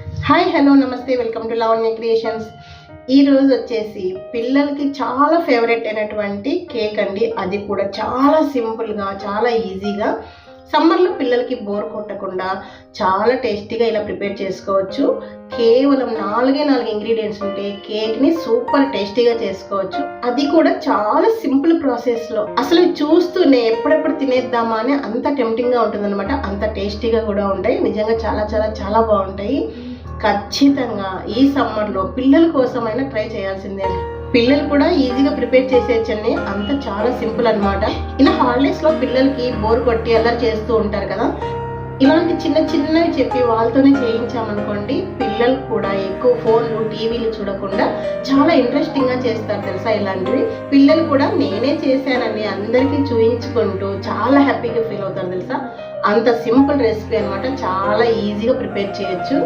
Hi hello నమస్తే welcome to Lavanya creations. ఈ రోజు వచ్చేసి పిల్లలకి చాలా ఫేవరెట్ అయినటువంటి కేక్ అండి. అది కూడా చాలా సింపుల్గా చాలా ఈజీగా సమ్మర్లో పిల్లలకి బోర్ కొట్టకుండా చాలా టేస్టీగా ఇలా ప్రిపేర్ చేసుకోవచ్చు. కేవలం నాలుగే నాలుగు ఇంగ్రీడియంట్స్ ఉంటే కేక్ని సూపర్ టేస్టీగా చేసుకోవచ్చు. అది కూడా చాలా సింపుల్ ప్రాసెస్లో అసలు చూస్తూనే ఎప్పుడెప్పుడు తినేద్దామా అని అంత టెంప్టింగ్గా ఉంటుందన్నమాట. అంత టేస్టీగా కూడా ఉంటాయి. నిజంగా చాలా చాలా చాలా బాగుంటాయి. ఖచ్చితంగా ఈ సమ్మర్లో పిల్లల కోసమైనా ట్రై చేయాల్సిందే. పిల్లలు కూడా ఈజీగా ప్రిపేర్ చేసేయచ్చండి అంత చాలా సింపుల్ అన్నమాట. ఇలా హాలిడేస్లో పిల్లలకి బోర్ కొట్టి అల్లరి చేస్తూ ఉంటారు కదా. ఇలాంటి చిన్న చిన్నవి చెప్పి వాళ్ళతోనే చేయించామనుకోండి పిల్లలు కూడా ఎక్కువ ఫోన్లు టీవీలు చూడకుండా చాలా ఇంట్రెస్టింగ్గా చేస్తారు తెలుసా ఇలాంటివి? పిల్లలు కూడా నేనే చేశానని అందరికీ చూయించుకుంటూ చాలా హ్యాపీగా ఫీల్ అవుతారు తెలుసా? అంత సింపుల్ రెసిపీ అన్నమాట. చాలా ఈజీగా ప్రిపేర్ చేయొచ్చు.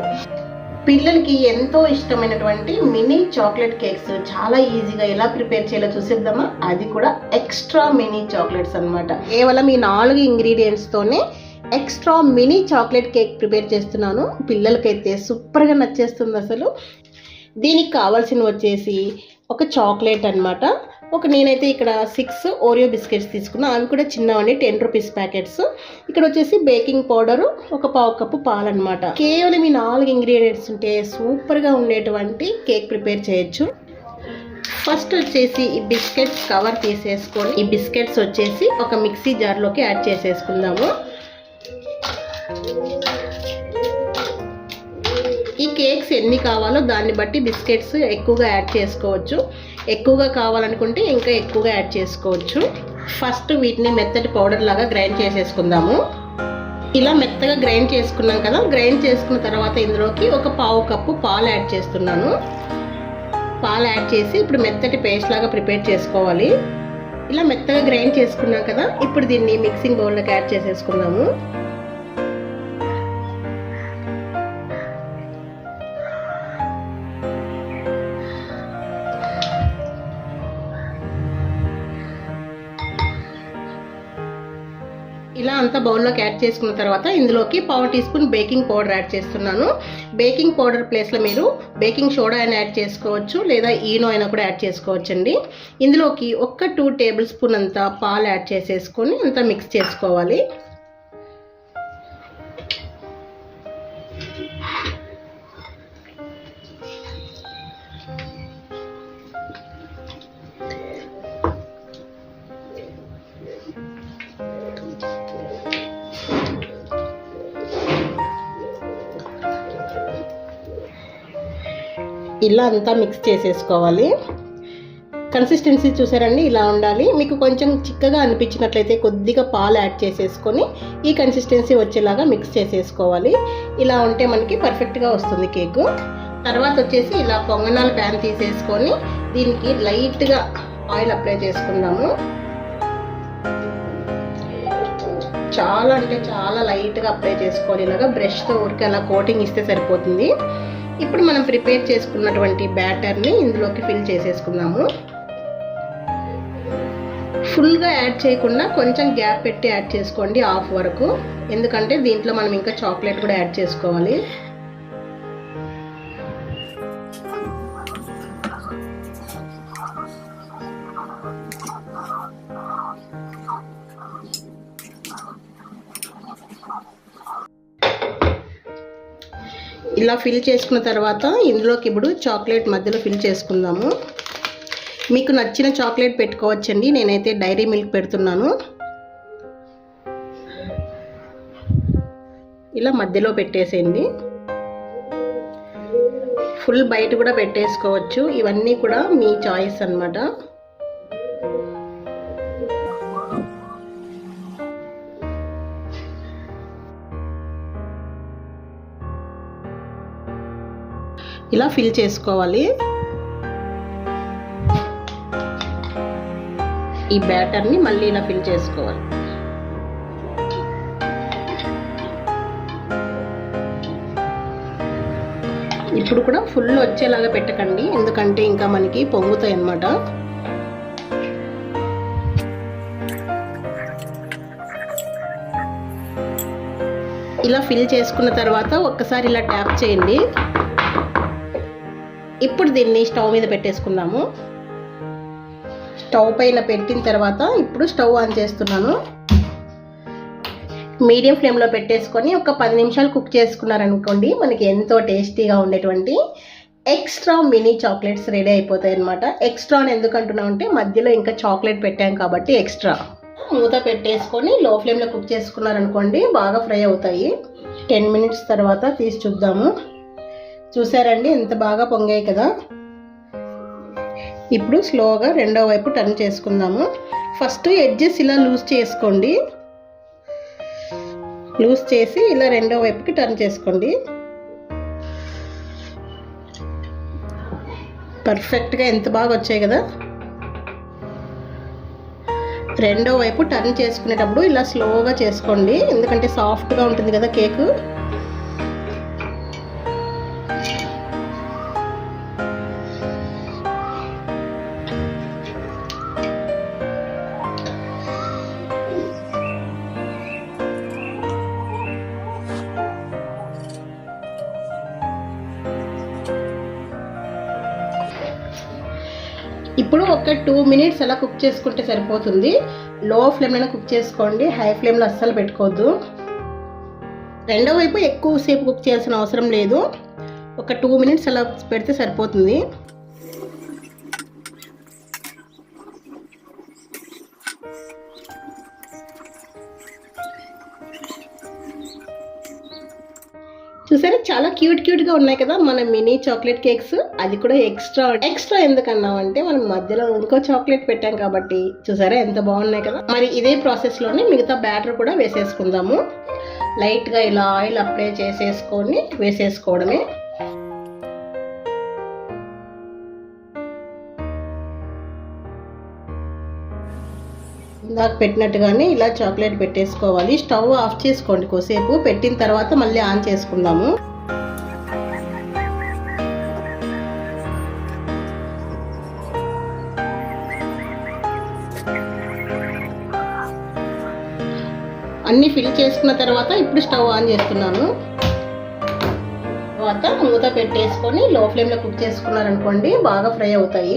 పిల్లలకి ఎంతో ఇష్టమైనటువంటి మినీ చాక్లెట్ కేక్స్ చాలా ఈజీగా ఎలా ప్రిపేర్ చేయాలో చూసేద్దామా? అది కూడా ఎక్స్ట్రా మినీ చాక్లెట్స్ అన్నమాట. కేవలం ఈ నాలుగు ఇంగ్రీడియంట్స్తోనే extra mini chocolate cake prepare చేస్తున్నాను. పిల్లలకైతే సూపర్గా నచ్చేస్తుంది అసలు. దీనికి కావాల్సిన వచ్చేసి ఒక చాక్లెట్ అనమాట ఒక నేనైతే ఇక్కడ సిక్స్ ఓరియో బిస్కెట్స్ తీసుకున్నా. అవి కూడా చిన్నవండి టెన్ రూపీస్ ప్యాకెట్స్ ఇక్కడ వచ్చేసి బేకింగ్ పౌడరు ఒక పావు కప్పు పాలు అనమాట కేవలం ఈ నాలుగు ఇంగ్రీడియంట్స్ ఉంటే సూపర్గా ఉండేటువంటి కేక్ ప్రిపేర్ చేయొచ్చు. ఫస్ట్ వచ్చేసి ఈ బిస్కెట్స్ కవర్ తీసేసుకొని ఈ బిస్కెట్స్ వచ్చేసి ఒక మిక్సీ జార్లోకి యాడ్ చేసేసుకుందాము. కేక్స్ ఎన్ని కావాలో దాన్ని బట్టి బిస్కెట్స్ ఎక్కువగా యాడ్ చేసుకోవచ్చు. ఎక్కువగా కావాలనుకుంటే ఇంకా ఎక్కువగా యాడ్ చేసుకోవచ్చు. ఫస్ట్ వీటిని మెత్తటి పౌడర్ లాగా గ్రైండ్ చేసేసుకుందాము. ఇలా మెత్తగా గ్రైండ్ చేసుకున్నాం కదా గ్రైండ్ చేసుకున్న తర్వాత ఇందులోకి ఒక పావు కప్పు పాలు యాడ్ చేస్తున్నాను. పాలు యాడ్ చేసి ఇప్పుడు మెత్తటి పేస్ట్ లాగా ప్రిపేర్ చేసుకోవాలి. ఇలా మెత్తగా గ్రైండ్ చేసుకున్నాం కదా ఇప్పుడు దీన్ని మిక్సింగ్ బౌల్లోకి యాడ్ చేసేసుకుందాము. ఇలా అంతా బౌల్లోకి యాడ్ చేసుకున్న తర్వాత ఇందులోకి పావు teaspoon baking powder add చేస్తున్నాను. బేకింగ్ పౌడర్ ప్లేస్లో మీరు బేకింగ్ సోడా అయినా యాడ్ చేసుకోవచ్చు లేదా ఈనో అయినా కూడా యాడ్ చేసుకోవచ్చు అండి ఇందులోకి ఒక్క టూ టేబుల్ స్పూన్ అంతా పాలు యాడ్ చేసేసుకొని అంతా మిక్స్ చేసుకోవాలి. ఇలా అంతా మిక్స్ చేసేసుకోవాలి. కన్సిస్టెన్సీ చూసారండి ఇలా ఉండాలి. మీకు కొంచెం చిక్కగా అనిపించినట్లయితే కొద్దిగా పాలు యాడ్ చేసేసుకొని ఈ కన్సిస్టెన్సీ వచ్చేలాగా మిక్స్ చేసేసుకోవాలి. ఇలా ఉంటే మనకి పర్ఫెక్ట్గా వస్తుంది కేకు తర్వాత వచ్చేసి ఇలా పొంగనాల ప్యాన్ తీసేసుకొని దీనికి లైట్గా ఆయిల్ అప్లై చేసుకుందాము. చాలా అంటే చాలా లైట్గా అప్లై చేసుకోవాలి. ఇలాగా బ్రష్తో ఊరికి అలా కోటింగ్ ఇస్తే సరిపోతుంది. ఇప్పుడు మనం ప్రిపేర్ చేసుకున్నటువంటి బ్యాటర్ని ఇందులోకి ఫిల్ చేసేసుకున్నాము ఫుల్గా యాడ్ చేయకుండా కొంచెం గ్యాప్ పెట్టి యాడ్ చేసుకోండి హాఫ్ వరకు. ఎందుకంటే దీంట్లో మనం ఇంకా చాక్లెట్ కూడా యాడ్ చేసుకోవాలి. ఇలా ఫిల్ చేసుకున్న తర్వాత ఇందులోకి ఇప్పుడు చాక్లెట్ మధ్యలో ఫిల్ చేసుకుందాము. మీకు నచ్చిన చాక్లెట్ పెట్టుకోవచ్చండి. నేనైతే డైరీ మిల్క్ పెడుతున్నాను. ఇలా మధ్యలో పెట్టేసేయండి. ఫుల్ బయట కూడా పెట్టేసుకోవచ్చు. ఇవన్నీ కూడా మీ చాయిస్ అన్నమాట. ఇలా ఫిల్ చేసుకోవాలి. ఈ బ్యాటర్ని మళ్ళీ ఇలా ఫిల్ చేసుకోవాలి. ఇప్పుడు కూడా ఫుల్ వచ్చేలాగా పెట్టకండి. ఎందుకంటే ఇంకా మనకి పొంగుతాయి అన్నమాట. ఇలా ఫిల్ చేసుకున్న తర్వాత ఒక్కసారి ఇలా ట్యాప్ చేయండి. ఇప్పుడు దీన్ని స్టవ్ మీద పెట్టేసుకున్నాము స్టవ్ పైన పెట్టిన తర్వాత ఇప్పుడు స్టవ్ ఆన్ చేస్తున్నాను. మీడియం ఫ్లేమ్లో పెట్టేసుకొని ఒక పది నిమిషాలు కుక్ చేసుకున్నారనుకోండి మనకి ఎంతో టేస్టీగా ఉండేటువంటి ఎక్స్ట్రా మినీ చాక్లెట్స్ రెడీ అయిపోతాయి అనమాట ఎక్స్ట్రా అని ఎందుకు అంటున్నాం అంటే మధ్యలో ఇంకా చాక్లెట్ పెట్టాం కాబట్టి ఎక్స్ట్రా. మూత పెట్టేసుకొని లో ఫ్లేమ్లో కుక్ చేసుకున్నారనుకోండి బాగా ఫ్రై అవుతాయి. టెన్ మినిట్స్ తర్వాత తీసి చూద్దాము. చూసారండి? ఎంత బాగా పొంగాయి కదా? ఇప్పుడు స్లోగా రెండో వైపు టర్న్ చేసుకుందాము. ఫస్ట్ ఎడ్జెస్ ఇలా లూజ్ చేసుకోండి. లూజ్ చేసి ఇలా రెండో వైపుకి టర్న్ చేసుకోండి. పర్ఫెక్ట్గా ఎంత బాగా వచ్చాయి కదా? రెండో వైపు టర్న్ చేసుకునేటప్పుడు ఇలా స్లోగా చేసుకోండి. ఎందుకంటే సాఫ్ట్గా ఉంటుంది కదా కేకు. ఇప్పుడు ఒక టూ మినిట్స్ అలా కుక్ చేసుకుంటే సరిపోతుంది. లో ఫ్లేమ్లోనే కుక్ చేసుకోండి. హై ఫ్లేమ్లో అస్సలు పెట్టుకోవద్దు. రెండో వైపు ఎక్కువసేపు కుక్ చేయాల్సిన అవసరం లేదు. ఒక టూ మినిట్స్ అలా పెడితే సరిపోతుంది. చూసారా? చాలా క్యూట్ క్యూట్గా ఉన్నాయి కదా మన మినీ చాక్లెట్ కేక్స్. అది కూడా ఎక్స్ట్రా. ఎక్స్ట్రా ఎందుకన్నామంటే మనం మధ్యలో ఇంకో చాక్లెట్ పెట్టాం కాబట్టి. చూసారా? ఎంత బాగున్నాయి కదా. మరి ఇదే ప్రాసెస్లోనే మిగతా బ్యాటర్ కూడా వేసేసుకుందాము. లైట్గా ఇలా ఆయిల్ అప్లై చేసేసుకొని వేసేసుకోవడమే. ఇందాక పెట్టినట్టుగానే ఇలా చాక్లెట్ పెట్టేసుకోవాలి. స్టవ్ ఆఫ్ చేసుకోండి కొసేపు పెట్టిన తర్వాత మళ్ళీ ఆన్ చేసుకుందాము. అన్నీ ఫిల్ చేసుకున్న తర్వాత ఇప్పుడు స్టవ్ ఆన్ చేస్తున్నాను. తర్వాత మూత పెట్టేసుకొని లో ఫ్లేమ్లో కుక్ చేసుకున్నారనుకోండి బాగా ఫ్రై అవుతాయి.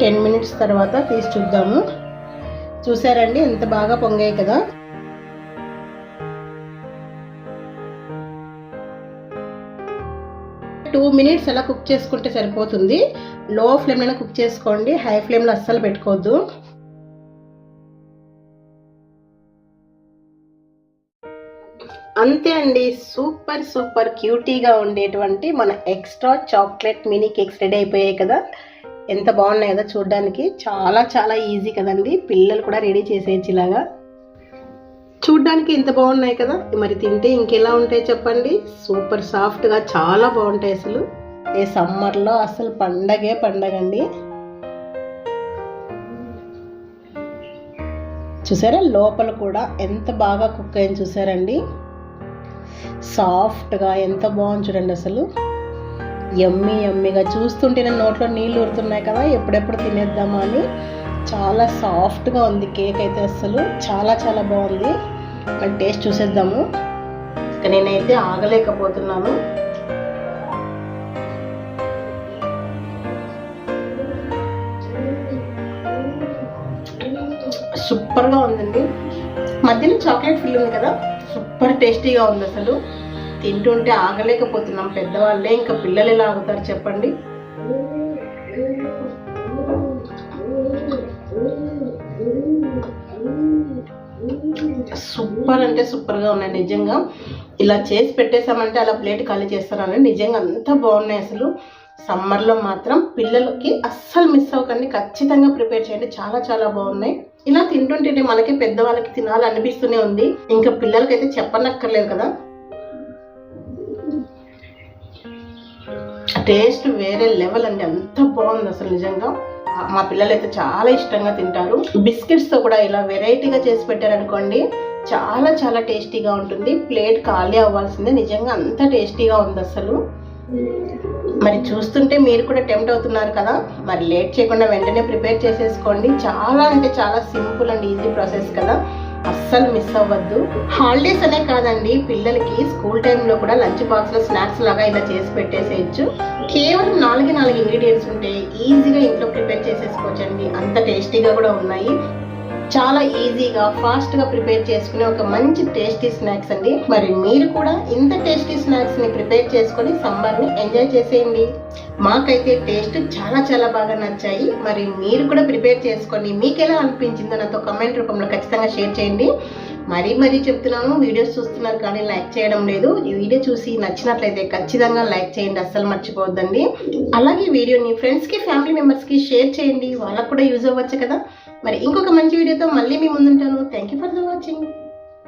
టెన్ మినిట్స్ తర్వాత తీసి చూద్దాము. చూసారండి? ఎంత బాగా పొంగాయి కదా? టూ మినిట్స్ అలా కుక్ చేసుకుంటే సరిపోతుంది. లో ఫ్లేమ్లోనే కుక్ చేసుకోండి. హై ఫ్లేమ్లో అస్సలు పెట్టుకోవద్దు. అంతే అండి. సూపర్ సూపర్ క్యూటీగా ఉండేటువంటి మన extra chocolate mini cakes ready అయిపోయాయి కదా? ఎంత బాగున్నాయి కదా చూడడానికి. చాలా చాలా ఈజీ కదండి. పిల్లలు కూడా రెడీ చేసేయచ్చు ఇలాగా చూడ్డానికి ఎంత బాగున్నాయి కదా. మరి తింటే ఇంకెలా ఉంటాయి చెప్పండి? సూపర్ సాఫ్ట్గా చాలా బాగుంటాయి అసలు. ఏ సమ్మర్లో అసలు పండగే పండగండి. చూసారా? లోపల కూడా ఎంత బాగా కుక్ అయింది చూసారండి. సాఫ్ట్గా ఎంత బాగుంది చూడండి అసలు. ఎమ్మి ఎమ్మిగా నేను నోట్లో నీళ్ళు ఊరుతున్నాయి కదా ఎప్పుడెప్పుడు తినేద్దామా అని. చాలా సాఫ్ట్గా ఉంది కేక్ అయితే అసలు చాలా చాలా బాగుంది. మరి టేస్ట్ చూసేద్దాము. ఇక నేనైతే ఆగలేకపోతున్నాను. సూపర్గా ఉందండి. మధ్యలో చాక్లెట్ ఫిల్ ఉంది కదా. సూపర్ టేస్టీగా ఉంది అసలు. తింటుంటే ఆగలేకపోతున్నాం పెద్దవాళ్ళే ఇంకా పిల్లలు ఎలా ఆగుతారు చెప్పండి. సూపర్ అంటే సూపర్గా ఉన్నాయి నిజంగా. ఇలా చేసి పెట్టేసామంటే అలా ప్లేట్ ఖాళీ చేస్తారని నిజంగా అంత బాగున్నాయి అసలు. సమ్మర్లో మాత్రం పిల్లలకి అస్సలు మిస్ అవ్వకండి. ఖచ్చితంగా ప్రిపేర్ చేయండి. చాలా చాలా బాగున్నాయి. ఇలా తింటుంటేనే మనకి పెద్దవాళ్ళకి తినాలనిపిస్తూనే ఉంది. ఇంకా పిల్లలకైతే చెప్పనక్కర్లేదు కదా. టేస్ట్ వేరే లెవెల్ అండి. అంత బాగుంది అసలు నిజంగా. మా పిల్లలు అయితే చాలా ఇష్టంగా తింటారు. బిస్కెట్స్తో కూడా ఇలా వెరైటీగా చేసి పెట్టారనుకోండి చాలా చాలా టేస్టీగా ఉంటుంది. ప్లేట్ ఖాళీ అవ్వాల్సిందే. నిజంగా అంత టేస్టీగా ఉంది అసలు. మరి చూస్తుంటే మీరు కూడా టెంప్ట్ అవుతున్నారు కదా. మరి లేట్ చేయకుండా వెంటనే ప్రిపేర్ చేసేసుకోండి. చాలా అంటే చాలా సింపుల్ అండ్ ఈజీ ప్రాసెస్ కదా. అస్సలు మిస్ అవ్వద్దు. హాలిడేస్ అనే కాదండి పిల్లలకి స్కూల్ టైంలో కూడా లంచ్ బాక్స్లో స్నాక్స్ లాగా ఇలా చేసి పెట్టేసేయచ్చు. కేవలం నాలుగు నాలుగు ఇంగ్రీడియంట్స్ ఉంటే ఈజీగా ఇంట్లో ప్రిపేర్ చేసేసుకోవచ్చండి. అంత టేస్టీగా కూడా ఉన్నాయి. చాలా ఈజీగా ఫాస్ట్గా ప్రిపేర్ చేసుకునే ఒక మంచి టేస్టీ స్నాక్స్ అండి. మరి మీరు కూడా ఇంత టేస్టీ స్నాక్స్ని ప్రిపేర్ చేసుకొని సంబార్ని ఎంజాయ్ చేసేయండి. మాకైతే టేస్ట్ చాలా చాలా బాగా నచ్చాయి. మరి మీరు కూడా ప్రిపేర్ చేసుకొని మీకు ఎలా అనిపించిందో నాతో కమెంట్ రూపంలో ఖచ్చితంగా షేర్ చేయండి. మరీ మరీ చెప్తున్నాను వీడియోస్ చూస్తున్నారు కానీ లైక్ చేయడం లేదు. ఈ వీడియో చూసి నచ్చినట్లయితే ఖచ్చితంగా లైక్ చేయండి అస్సలు మర్చిపోవద్దండి. అలాగే వీడియోని ఫ్రెండ్స్కి ఫ్యామిలీ మెంబర్స్కి షేర్ చేయండి. వాళ్ళకు కూడా యూజ్ అవ్వచ్చు కదా. మరి ఇంకొక మంచి వీడియోతో మళ్ళీ మీ ముందుంటాను. Thank you for the watching